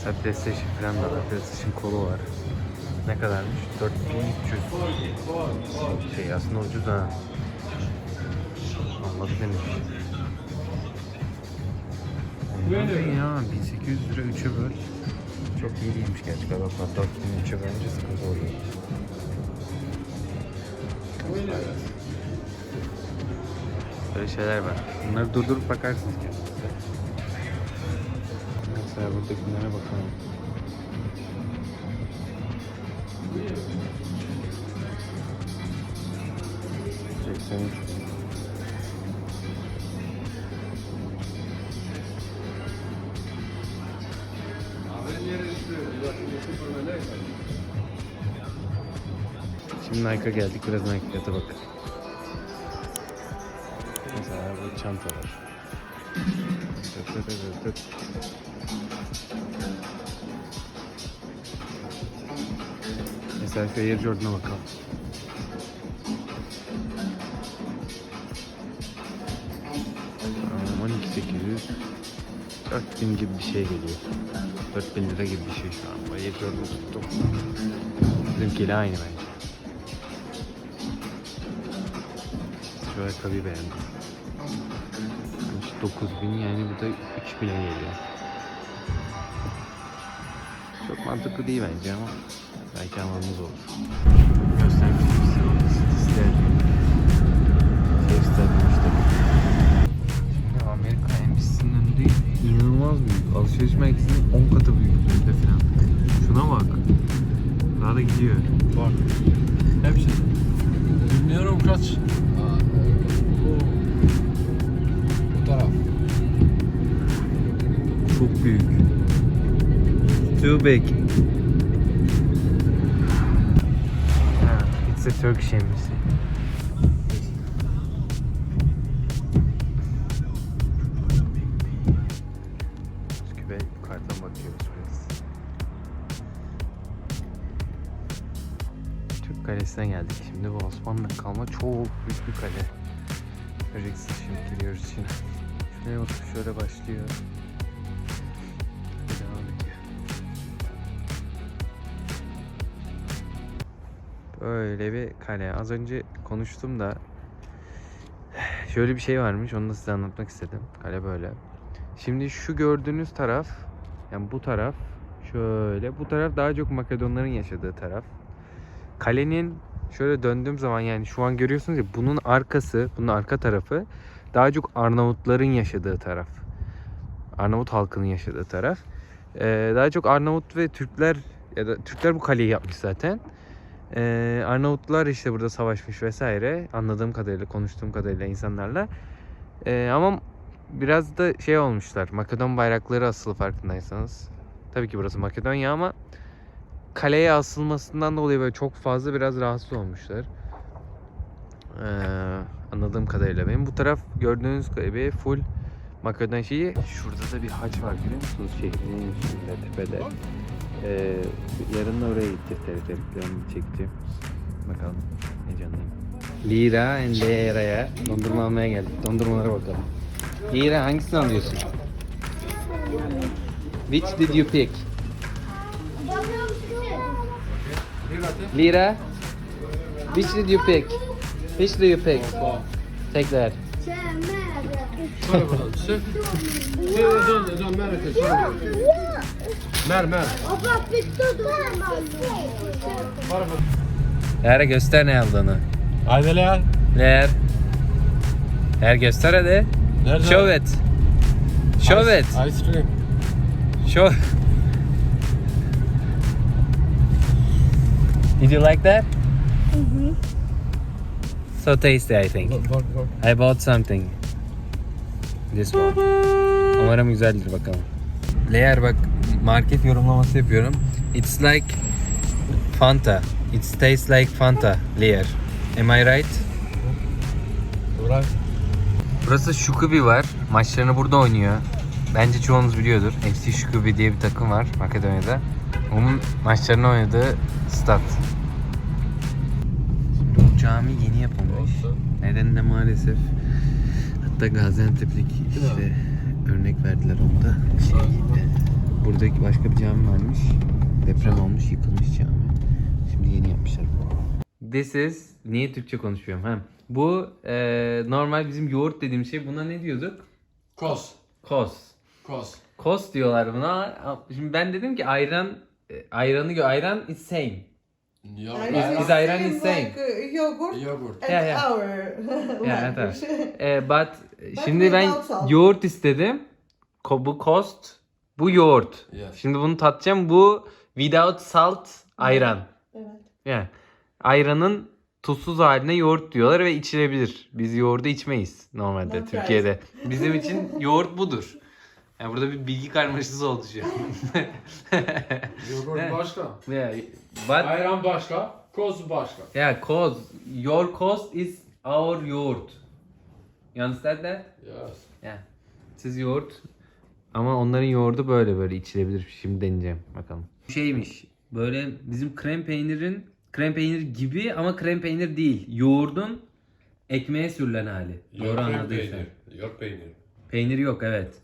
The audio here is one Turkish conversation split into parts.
Mesela PlayStation falan da var. PlayStation kolu var. Ne kadarmış? 4300 şey aslında ucuz ha. Olmadı demiş. Olmadı ya 1800 lira 3'e böl. Çok iyi değilmiş. Bak bak 4000 3'e bölünce sıkıntı oluyor. Böyle şeyler var. Bunları durdurup bakarsınız kendinize. Mesela buradakilere bakalım. Şimdi Nike'a geldik. Biraz Nike fiyata bakalım. Mesela bu çantalar. Mesela Air Jordan'a bakalım. Aa, 12800 4000 gibi bir şey geliyor. 4000 lira gibi bir şey şu an. Air Jordan tuttum. Bizimkiyle aynı bence. Şu ayakkabıyı beğendim. 9000 yani bu da 3000'e geliyor. Mantıklı değil bence ama belki almamız olur. Şey. Şimdi Amerika Embassy'nin önünde inanılmaz büyük. Alışveriş merkezinin 10 katı büyüklüğünde falan. Şuna bak. Daha da gidiyor. Bak. Hepsi. Bilmiyorum kaç. Bu taraf. Çok büyük. Too big. İt's a Turkish embassy. Üsküp'e yukarıdan bakıyoruz biraz. Türk Kalesi'ne geldik. Şimdi bu Osmanlı kalma çok büyük bir kale. Göreceksiniz şimdi giriyoruz içine. Şuraya bakıp şöyle başlıyor. Böyle bir kale. Az önce konuştum da şöyle bir şey varmış. Onu da size anlatmak istedim. Kale böyle. Şimdi şu gördüğünüz taraf yani bu taraf şöyle bu taraf daha çok Makedonların yaşadığı taraf. Kalenin şöyle döndüğüm zaman yani şu an görüyorsunuz ya bunun arkası, bunun arka tarafı daha çok Arnavutların yaşadığı taraf. Arnavut halkının yaşadığı taraf. Ee, daha çok Arnavut ve Türkler ya da Türkler bu kaleyi yapmış zaten. Ee, Arnavutlar işte burada savaşmış vesaire. Anladığım kadarıyla, konuştuğum kadarıyla insanlarla. Ee, ama biraz da şey olmuşlar. Makedon bayrakları asılı farkındaysanız. Tabii ki burası Makedonya ama kaleye asılmasından dolayı böyle çok fazla biraz rahatsız olmuşlar. Ee, anladığım kadarıyla benim. Bu taraf gördüğünüz gibi full Makedon şeyi. Şurada da bir haç var görüyor musunuz? Şehrin içinde tepede. Ee, yarın da oraya gideceğiz teleferiklerini çekeceğim. Bakalım heyecanlıyım. Lira and Lira'ya dondurma almaya geldik. Dondurmalara bakalım. Lira hangisini alıyorsun? Which did you pick? Lira? Which did you pick? Which do you pick? Take that. Şöyle. Sök. Şöyle dön dön mer et. Mer mer. Var mı? Ler göster ne aldığını. Haydi lan. Ler. Ler göster hadi. Nerede? Show it. Show it. Ice cream. Show. Did you like that? So tasty I think. Bak bak bak. I bought something. This one. Umarım güzeldir bakalım. Leğer bak market yorumlaması yapıyorum. It's like Fanta. It tastes like Fanta. Leğer. Am I right? Bırak. Burası Şukubi var. Maçlarını burada oynuyor. Bence çoğunuz biliyordur. FC Şukubi diye bir takım var Makedonya'da. Onun maçlarını oynadığı stat. Cami yeni yapılmış. Nedeni de maalesef hatta Gaziantep'lik işte örnek verdiler onda. Şey gitti. buradaki başka bir cami varmış. Deprem olmuş, yıkılmış cami. Şimdi yeni yapmışlar. This is niye Türkçe konuşuyorum ha? Bu e, normal bizim yoğurt dediğim şey. Buna ne diyorduk? Kos. Kos. Kos. Kos diyorlar buna. Şimdi ben dedim ki ayran e, ayranı ayran is same. And Is- is same is same? Like, yogurt Yoghurt. and Yeah, yeah. our Yeah, language. E, but şimdi ben yoğurt istedim. Ko, bu kost. Bu yoğurt. Yes. Şimdi bunu tatacağım. Bu without salt ayran. Evet. Yani ayranın tuzsuz haline yoğurt diyorlar ve içilebilir. Biz yoğurdu içmeyiz normalde Not Türkiye'de. Bizim için yoğurt budur. Yani burada bir bilgi karmaşası oldu şu an. Yoghurt başka. yeah, but Ayran başka. Kos başka. yeah, cause your cost is our yoğurt. You understand that? Yes. Yeah. Siz yoğurt ama onların yoğurdu böyle böyle içilebilir. Şimdi deneyeceğim bakalım. Şeymiş. Böyle bizim krem peynirin krem peynir gibi ama krem peynir değil. Yoğurdun ekmeğe sürülen hali. Doğru Yoğurt anladıysan. peynir. Peynir. Peynir yok evet.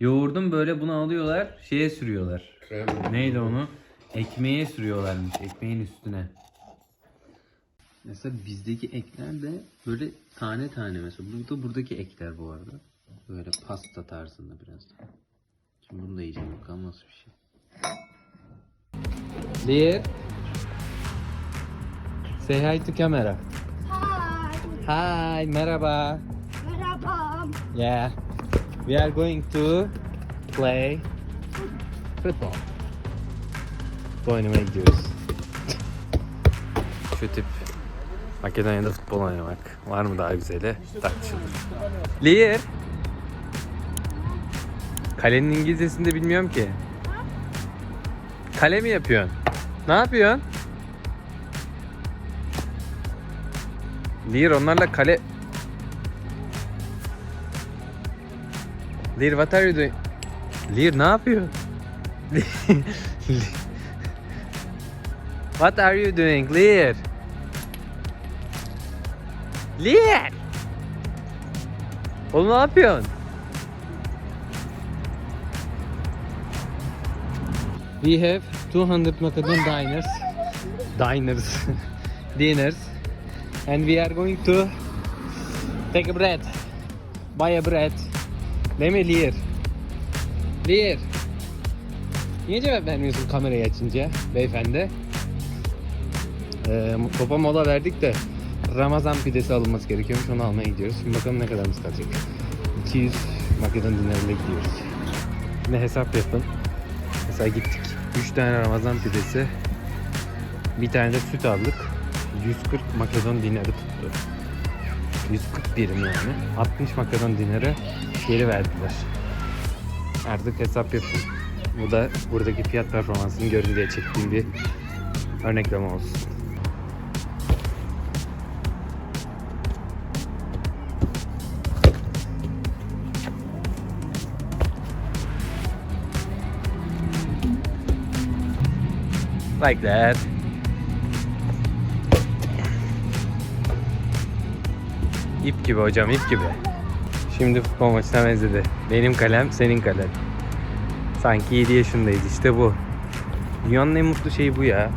Yoğurdun böyle bunu alıyorlar şeye sürüyorlar. Krem. Neydi onu? Ekmeğe sürüyorlarmış. Ekmeğin üstüne. Mesela bizdeki ekler de böyle tane tane mesela. Bu da buradaki ekler bu arada. Böyle pasta tarzında biraz. Şimdi bunu da yiyeceğim bakalım nasıl bir şey. Lear. Say hi to camera. Hi, Hi, merhaba. merhaba. Yeah. We are going to play football. Bu oynamaya gidiyoruz. Şu tip Makedonya'da futbol oynamak. Var mı daha güzeli? Tartışılır. Lear. Kalenin İngilizcesini de bilmiyorum ki. Kale mi yapıyorsun? Ne yapıyorsun? Lear onlarla kale... Lear what are you doing? Lear ne yapıyor? what are you doing Lear? Lear! Oğlum ne yapıyorsun? We have 200 Macedon diners. Diners. Dinners. And we are going to take a bread. Buy a bread. Mi Lear? Lear. Niye cevap vermiyorsun kamerayı açınca beyefendi? Ee, topa mola verdik de Ramazan pidesi alınması gerekiyormuş onu almaya gidiyoruz. Şimdi bakalım ne kadarımız kalacak. 200 Makedon dinlerine gidiyoruz. Şimdi hesap yapın. Mesela gittik 3 tane Ramazan pidesi bir tane de süt aldık. 140 Makedon dinarı tuttu. 140 birim yani. 60 Makedon dinarı geri verdiler. Artık hesap yapın. Bu da buradaki fiyat performansını görün diye çektiğim bir örnekleme olsun. Like that. İp gibi hocam ip gibi. Şimdi futbol maçına benzedi. Benim kalem senin kalem. Sanki 7 yaşındayız işte bu. Dünyanın en mutlu şeyi bu ya.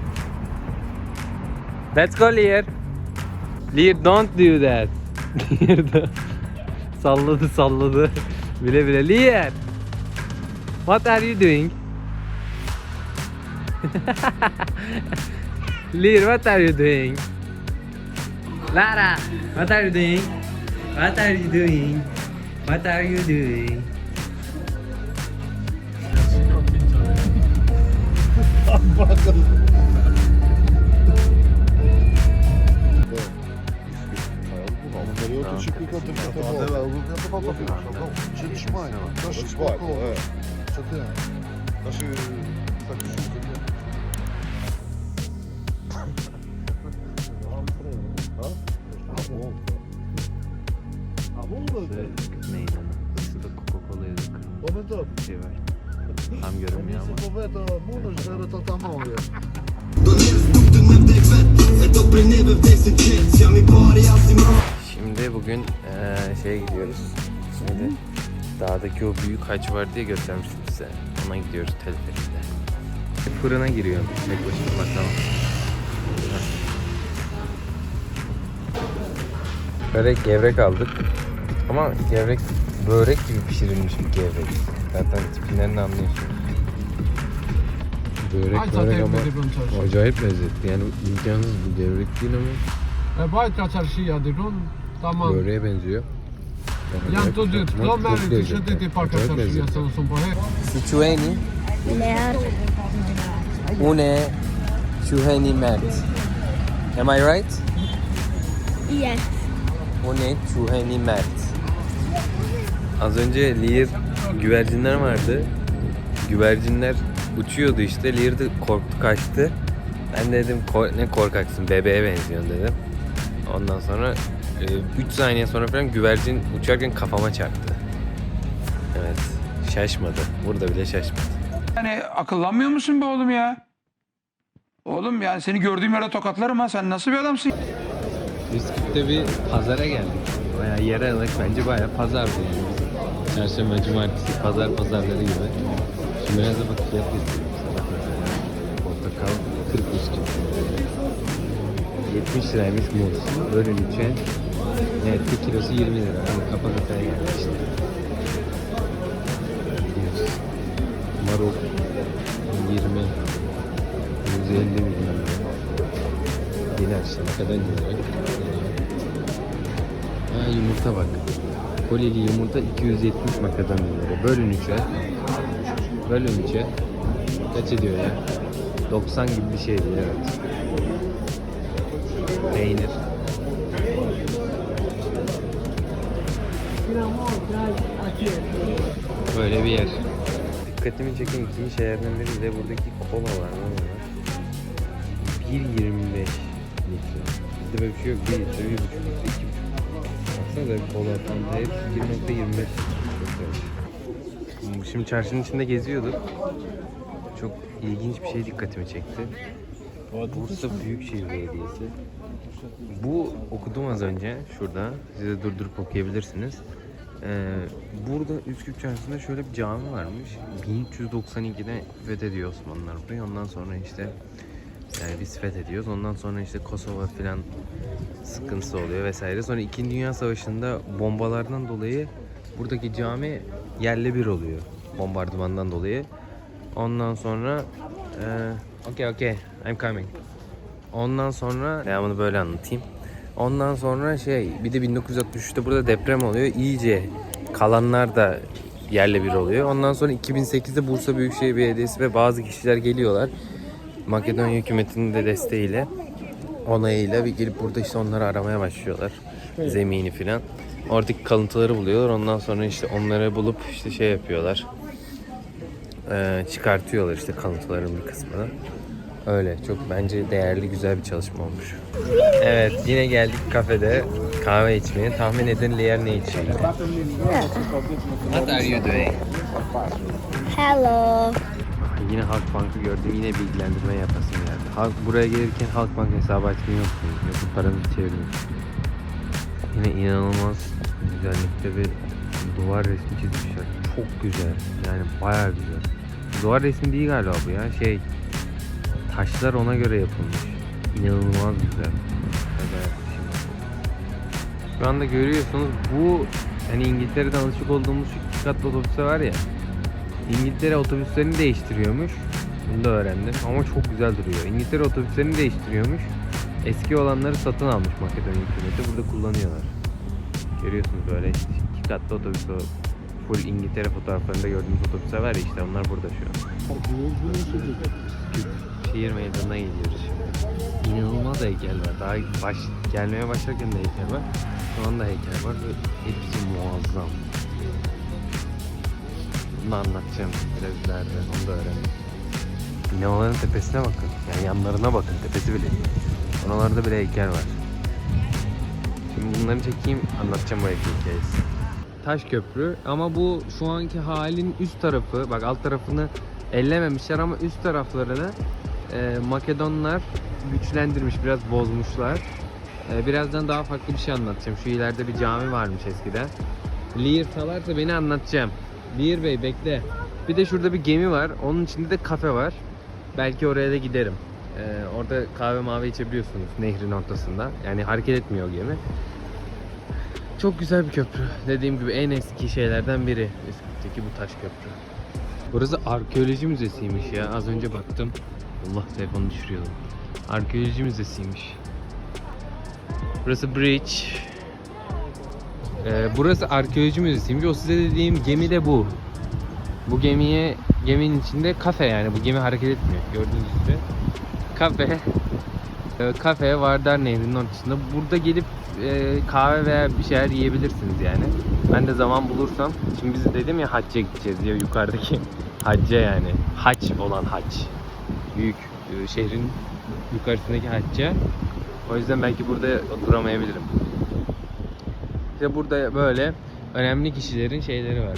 Let's go Lear. Lear don't do that. Lear da salladı salladı. Bile bile Lear. What are you doing? Lear what are you doing? Lara what are you doing? What are you doing? What are you doing? Период очікувати фотограф. Я фотографію. Чи trzymaj, Proszę spokojnie. Co Şeye gidiyoruz. Şimdi dağdaki o büyük haç var diye göstermiştim size. Ona gidiyoruz teleferikle. Fırına giriyor. Tek başına bakalım. Böyle gevrek aldık. Ama gevrek börek gibi pişirilmiş bir gevrek. Zaten tipinden de anlıyorsunuz. Börek börek ama acayip lezzetli. Yani imkansız bu gevrek değil ama Bayt kaçar yadıron. Tamam. böreğe benziyor. Yan to dyt, Ama do meri të shëtit i pak kaçar lezzetli. yasan son po he. Situeni Lear. une Çuheni Mert. Am I right? Yes. Une Çuheni Mert. Az önce Lear güvercinler vardı. Güvercinler uçuyordu işte. Lear de korktu kaçtı. Ben de dedim "Ko- ne korkaksın bebeğe benziyorsun dedim. Ondan sonra 3 saniye sonra falan güvercin uçarken kafama çarptı. Evet şaşmadı. Burada bile şaşmadı. Yani akıllanmıyor musun be oğlum ya? Oğlum yani seni gördüğüm yere tokatlarım ha. Sen nasıl bir adamsın? Üsküp'te bir pazara geldik. Bayağı yer alak bence bayağı pazardı yani. Bizim Çarşamba, cumartesi, pazar pazarları gibi. Şimdi biraz da bak fiyat istiyorum. Portakal 40 Üsküp. 70 liraymış muz. Bölün üçe. Evet bir kilosu 20 lira. Kafa kafaya geldi işte. Marul 20 150 bilmem ne. Diner işte ne kadar diner. Ha yumurta bak. Kolili yumurta 270 makadamya lira. Bölün 3'e. Bölün 3'e. Kaç ediyor ya? 90 gibi bir şeydi evet. Peynir. Böyle bir yer. Dikkatimi çeken ikinci şeylerden biri de buradaki kola var. Ne var? 1.25 litre. Bizde böyle bir şey yok. 1 litre, 1.5 litre, 2.5 litre. Baksana da kola, fanta hepsi 1.25 litre. Şimdi çarşının içinde geziyorduk. Çok ilginç bir şey dikkatimi çekti. Bursa Büyükşehir Belediyesi. Bu okudum az önce şurada. Size durdurup okuyabilirsiniz. Ee, burada Üsküp Çarşısı'nda şöyle bir cami varmış. 1392'de fethediyor Osmanlılar burayı. Ondan sonra işte yani biz fethediyoruz. Ondan sonra işte Kosova filan sıkıntısı oluyor vesaire. Sonra 2. Dünya Savaşı'nda bombalardan dolayı buradaki cami yerle bir oluyor. Bombardımandan dolayı. Ondan sonra eee okay okay I'm coming. Ondan sonra devamını böyle anlatayım. Ondan sonra şey bir de 1963'te burada deprem oluyor. İyice kalanlar da yerle bir oluyor. Ondan sonra 2008'de Bursa Büyükşehir Belediyesi ve bazı kişiler geliyorlar. Makedonya hükümetinin de desteğiyle onayıyla bir gelip burada işte onları aramaya başlıyorlar. Zemini filan. Oradaki kalıntıları buluyorlar. Ondan sonra işte onları bulup işte şey yapıyorlar. Ee, çıkartıyorlar işte kalıntıların bir kısmını. Öyle çok bence değerli güzel bir çalışma olmuş. Evet yine geldik kafede kahve içmeye. Tahmin edin Lier ne içiyor? What are you doing? Hello. Yine Halkbank'ı gördüm. Yine bilgilendirme yapasım geldi. Halk, buraya gelirken Halkbank hesabı açmayı unutmayın. Yoksa paranızı çevirin. Yine inanılmaz güzellikte bir duvar resmi çizmişler. Çok güzel. Yani bayağı güzel. Duvar resmi değil galiba bu ya. Şey taşlar ona göre yapılmış. İnanılmaz güzel. Şu anda görüyorsunuz bu hani İngiltere'den alışık olduğumuz şu iki katlı otobüsler var ya. İngiltere otobüslerini değiştiriyormuş. Bunu da öğrendim ama çok güzel duruyor. İngiltere otobüslerini değiştiriyormuş. Eski olanları satın almış Makedonya hükümeti. Burada kullanıyorlar. Görüyorsunuz böyle işte iki katlı otobüs o full İngiltere fotoğraflarında gördüğünüz otobüsler var ya işte onlar burada şu an. Şehir meydanına gidiyoruz şimdi. İnanılmaz heykel var. Daha baş, gelmeye başlarken de heykel var. Şu anda heykel var ve hepsi muazzam. Bunu anlatacağım biraz ileride. Onu da öğrendim. Binaların tepesine bakın. Yani yanlarına bakın. Tepesi bile. Oralarda bile heykel var. Şimdi bunları çekeyim. Anlatacağım bu heykel hikayesi. Taş köprü ama bu şu anki halin üst tarafı. Bak alt tarafını ellememişler ama üst taraflarını e, Makedonlar güçlendirmiş. Biraz bozmuşlar. E, birazdan daha farklı bir şey anlatacağım. Şu ileride bir cami varmış eskiden. Lear salarsa beni anlatacağım. Lear Bey bekle. Bir de şurada bir gemi var. Onun içinde de kafe var. Belki oraya da giderim. Ee, orada kahve mavi içebiliyorsunuz nehrin ortasında. Yani hareket etmiyor gemi. Çok güzel bir köprü. Dediğim gibi en eski şeylerden biri. Üsküp'teki bu taş köprü. Burası arkeoloji müzesiymiş ya. Az önce baktım. Allah telefonu düşürüyordum. Arkeoloji müzesiymiş. Burası bridge. Ee, burası arkeoloji müzesiymiş. O size dediğim gemi de bu. Bu gemiye geminin içinde kafe yani. Bu gemi hareket etmiyor. Gördüğünüz gibi. Kafe. Ee, kafe Vardar Nehri'nin ortasında. Burada gelip e, kahve veya bir şeyler yiyebilirsiniz yani. Ben de zaman bulursam. Şimdi biz dedim ya hacca gideceğiz ya yukarıdaki hacca yani. Hac olan hac. Büyük e, şehrin yukarısındaki hacca. O yüzden belki burada duramayabilirim. İşte burada böyle önemli kişilerin şeyleri var.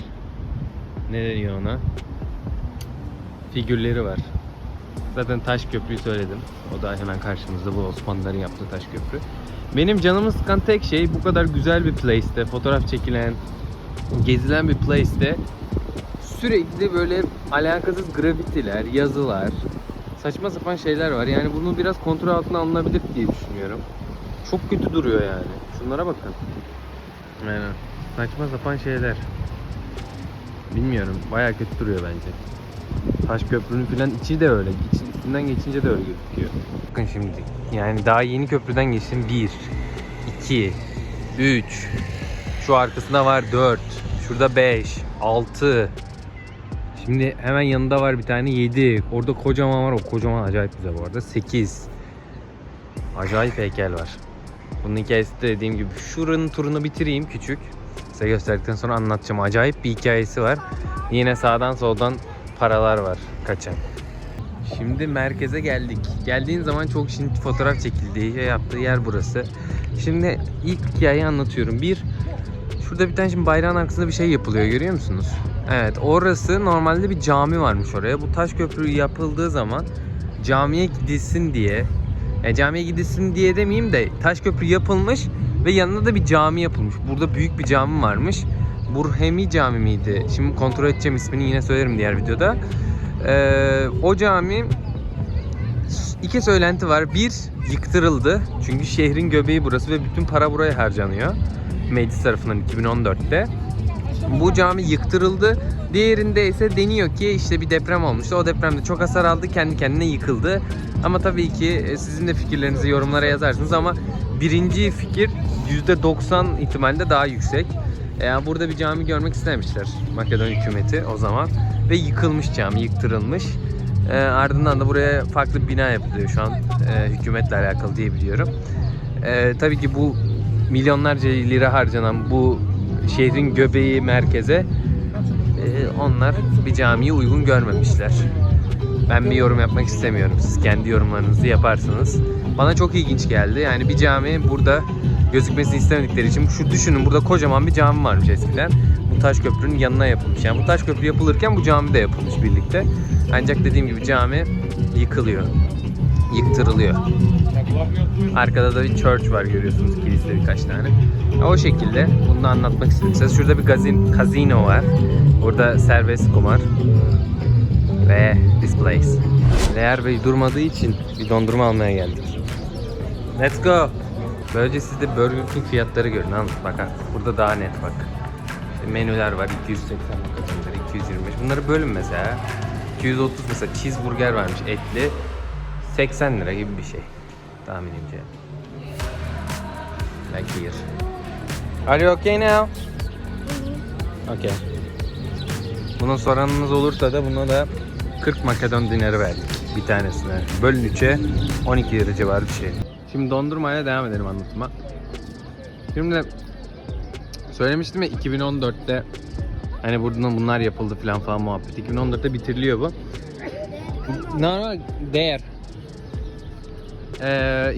Ne deniyor ona? Figürleri var. Zaten taş köprüyü söyledim. O da hemen karşımızda bu Osmanlıların yaptığı taş köprü. Benim canımı sıkan tek şey bu kadar güzel bir place'te, fotoğraf çekilen, gezilen bir place'te sürekli böyle alakasız grafitiler, yazılar, saçma sapan şeyler var. Yani bunu biraz kontrol altına alınabilir diye düşünüyorum. Çok kötü duruyor yani. Şunlara bakın. Aynen. Saçma sapan şeyler. Bilmiyorum. Bayağı kötü duruyor bence. Taş köprünün falan içi de öyle. İç, üstünden geçince de öyle gözüküyor. Bakın şimdi. Yani daha yeni köprüden geçtim. 1, 2, 3. Şu arkasında var 4. Şurada 5, 6. Şimdi hemen yanında var bir tane 7. Orada kocaman var. O kocaman acayip güzel bu arada. 8. Acayip heykel var. Bunun hikayesi de dediğim gibi şuranın turunu bitireyim küçük. Size gösterdikten sonra anlatacağım. Acayip bir hikayesi var. Yine sağdan soldan paralar var kaçan. Şimdi merkeze geldik. Geldiğin zaman çok şimdi fotoğraf çekildiği, şey yaptığı yer burası. Şimdi ilk hikayeyi anlatıyorum. Bir, şurada bir tane şimdi bayrağın arkasında bir şey yapılıyor görüyor musunuz? Evet orası normalde bir cami varmış oraya. Bu taş köprü yapıldığı zaman camiye gidilsin diye e, camiye gidilsin diye demeyeyim de taş köprü yapılmış ve yanında da bir cami yapılmış. Burada büyük bir cami varmış. Burhemi Cami miydi? Şimdi kontrol edeceğim ismini yine söylerim diğer videoda. Ee, o cami iki söylenti var. Bir yıktırıldı. Çünkü şehrin göbeği burası ve bütün para buraya harcanıyor. Meclis tarafından 2014'te. Bu cami yıktırıldı. Diğerinde ise deniyor ki işte bir deprem olmuştu. O depremde çok hasar aldı. Kendi kendine yıkıldı. Ama tabii ki e, sizin de fikirlerinizi yorumlara yazarsınız ama birinci fikir %90 ihtimalle daha yüksek. Yani burada bir cami görmek istemişler Makedon hükümeti o zaman ve yıkılmış cami, yıktırılmış. E, ardından da buraya farklı bina yapılıyor şu an e, hükümetle alakalı diye biliyorum. E, tabii ki bu milyonlarca lira harcanan bu şehrin göbeği merkeze e, onlar bir camiyi uygun görmemişler. Ben bir yorum yapmak istemiyorum. Siz kendi yorumlarınızı yaparsınız. Bana çok ilginç geldi. Yani bir cami burada gözükmesini istemedikleri için şu düşünün burada kocaman bir cami varmış eskiden. Bu taş köprünün yanına yapılmış. Yani bu taş köprü yapılırken bu cami de yapılmış birlikte. Ancak dediğim gibi cami yıkılıyor. Yıktırılıyor. Arkada da bir church var görüyorsunuz kilise birkaç tane. O şekilde bunu da anlatmak istedim size. Şurada bir gazin, kazino var. Burada serbest kumar. Ve this place. Leğer Bey durmadığı için bir dondurma almaya geldik. Let's go. Böylece siz de Burger King fiyatları görün. Al bak ha. Burada daha net bak. İşte menüler var 280 lira, 225. Bunları bölün mesela. 230 mesela cheeseburger varmış etli. 80 lira gibi bir şey. Tahminimce. Like here. Are you okay now? Okay. Bunun soranınız olursa da buna da 40 Makedon dinarı verdik bir tanesine. Bölün 3'e 12 lira civarı bir şey. Şimdi dondurmaya devam edelim anlatıma. Şimdi söylemiştim ya 2014'te hani buradan bunlar yapıldı falan falan muhabbet. 2014'te bitiriliyor bu. Normal değer. Ee,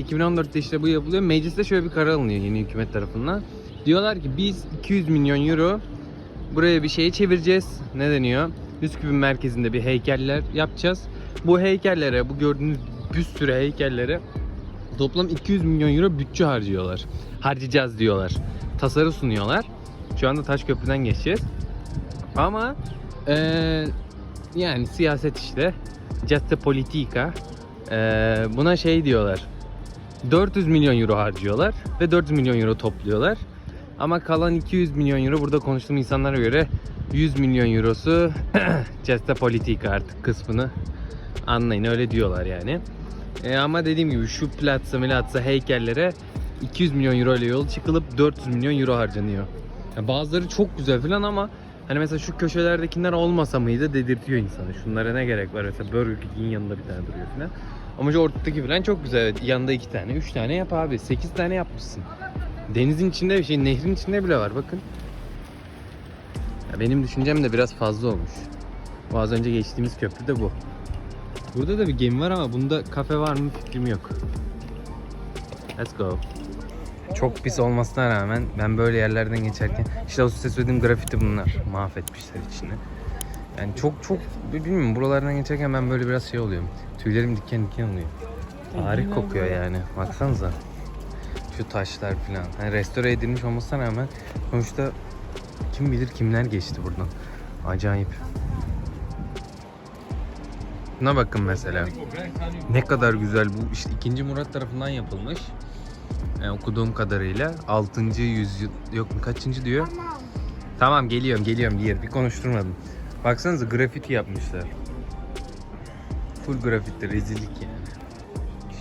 2014'te işte bu yapılıyor. Mecliste şöyle bir karar alınıyor yeni hükümet tarafından. Diyorlar ki biz 200 milyon euro buraya bir şeyi çevireceğiz. Ne deniyor? Üsküp'ün merkezinde bir heykeller yapacağız. Bu heykellere, bu gördüğünüz bir sürü heykellere toplam 200 milyon euro bütçe harcıyorlar. Harcayacağız diyorlar. Tasarı sunuyorlar. Şu anda Taşköprü'den geçeceğiz. Ama eee yani siyaset işte. Gesta politika. Ee, buna şey diyorlar. 400 milyon euro harcıyorlar ve 400 milyon euro topluyorlar. Ama kalan 200 milyon euro burada konuştuğum insanlara göre 100 milyon eurosu Gesta politika artık kısmını anlayın öyle diyorlar yani. E, ama dediğim gibi şu platsa milatsa heykellere 200 milyon euro ile yol çıkılıp 400 milyon euro harcanıyor. Ya bazıları çok güzel falan ama hani mesela şu köşelerdekiler olmasa mıydı dedirtiyor insanı. Şunlara ne gerek var mesela Burger King'in yanında bir tane duruyor falan. Ama şu ortadaki falan çok güzel. Yanında iki tane, üç tane yap abi. Sekiz tane yapmışsın. Denizin içinde bir şey, nehrin içinde bile var bakın. Ya benim düşüncem de biraz fazla olmuş. Bu az önce geçtiğimiz köprü de bu. Burada da bir gemi var ama bunda kafe var mı fikrim yok. Let's go. Çok pis olmasına rağmen ben böyle yerlerden geçerken işte o size söylediğim grafiti bunlar. Mahvetmişler içini. Yani çok çok bilmiyorum buralardan geçerken ben böyle biraz şey oluyorum. Tüylerim diken diken oluyor. Tarih kokuyor yani. Baksanıza. Şu taşlar falan. Hani restore edilmiş olmasına rağmen sonuçta kim bilir kimler geçti buradan. Acayip. Buna bakın mesela. Ne kadar güzel bu işte 2. Murat tarafından yapılmış. Yani okuduğum kadarıyla 6. yüzyıl yok mu kaçıncı diyor? Tamam geliyorum geliyorum bir yer bir konuşturmadım. Baksanıza grafiti yapmışlar. Full grafiti rezillik yani.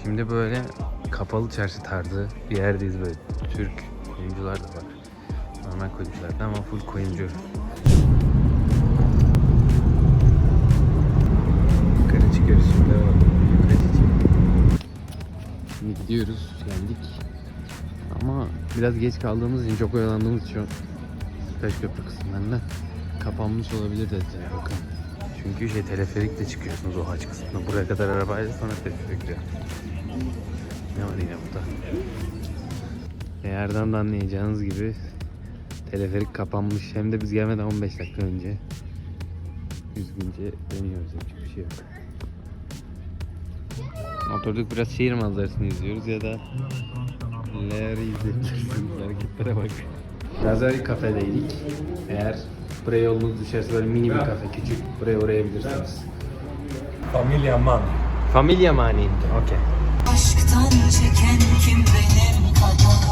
Şimdi böyle kapalı çarşı tarzı bir yerdeyiz böyle. Türk kuyumcular da var. Normal kuyumcular da ama full kuyumcu. Yukarı çıkıyoruz şimdi. Yukarı çıkıyoruz. Şimdi gidiyoruz geldik. Ama biraz geç kaldığımız için çok oyalandığımız için Taş köprü kısımlarında kapanmış olabilir dediler bakın. Çünkü şey teleferikle çıkıyorsunuz o haç kısmına. Buraya kadar arabayla sonra teleferikle. Ne var yine burada? Eğerden de anlayacağınız gibi teleferik kapanmış. Hem de biz gelmeden 15 dakika önce. Üzgünce dönüyoruz. Yapacak bir şey yok. Oturduk biraz şehir manzarasını izliyoruz ya da Leri izleyebilirsiniz. Hareketlere bak. Lazari kafedeydik. Eğer buraya yolunuz düşerse böyle mini bir kafe küçük. Buraya uğrayabilirsiniz. Familya Man. Familya mani. Okey. Aşktan çeken kim benim kadar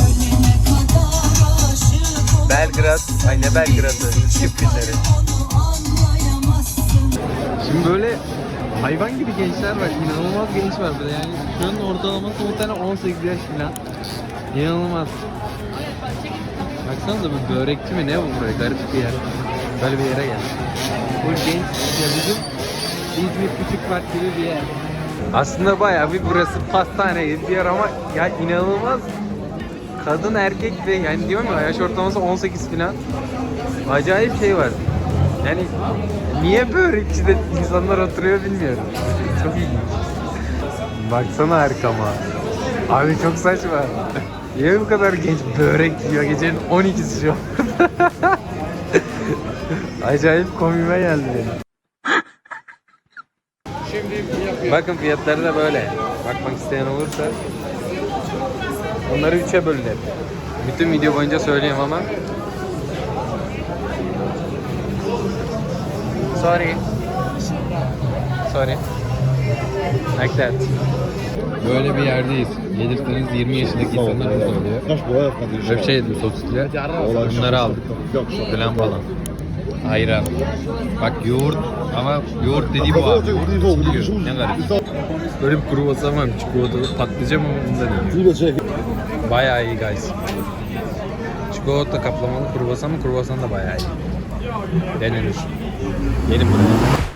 Ölene kadar aşık ol Belgrad. Ay ne Belgrad'ı. Şimdi böyle hayvan gibi gençler var. İnanılmaz genç var burada yani. Şu an ortalaması muhtemelen 18 yaş falan. İnanılmaz. Baksanıza bu börekçi mi ne bu buraya garip bir yer. Böyle bir yere geldik. Bu genç ya bizim İzmir Küçük Park gibi bir yer. Aslında bayağı bir burası pastane bir yer ama ya inanılmaz kadın erkek ve yani diyorum ya yaş ortalaması 18 falan. Acayip şey var. Yani niye börekçide insanlar oturuyor bilmiyorum. Çok ilginç. Baksana arkama. Abi çok saçma. Niye bu kadar genç börek yiyor gecenin 12'si şu? Acayip komime geldi benim. Bakın fiyatları da böyle. Bakmak isteyen olursa. Onları üçe bölün hep. Bütün video boyunca söyleyeyim ama. Sorry. Sorry. Like that. Böyle bir yerdeyiz. Gelirseniz 20 yaşındaki insanlar burada oluyor. Böyle bir şey yedim sosisle. Bunları aldık. Falan falan. Ayran. Bak yoğurt ama yoğurt dediği bu abi. İçiliyor. Ne garip. Böyle bir kruvasan var çikolatalı patlayacağım ama bunu da deniyorum. Bayağı iyi guys. Çikolata kaplamalı kruvasan mı kruvasan da bayağı iyi. Denenir. Gelin buraya.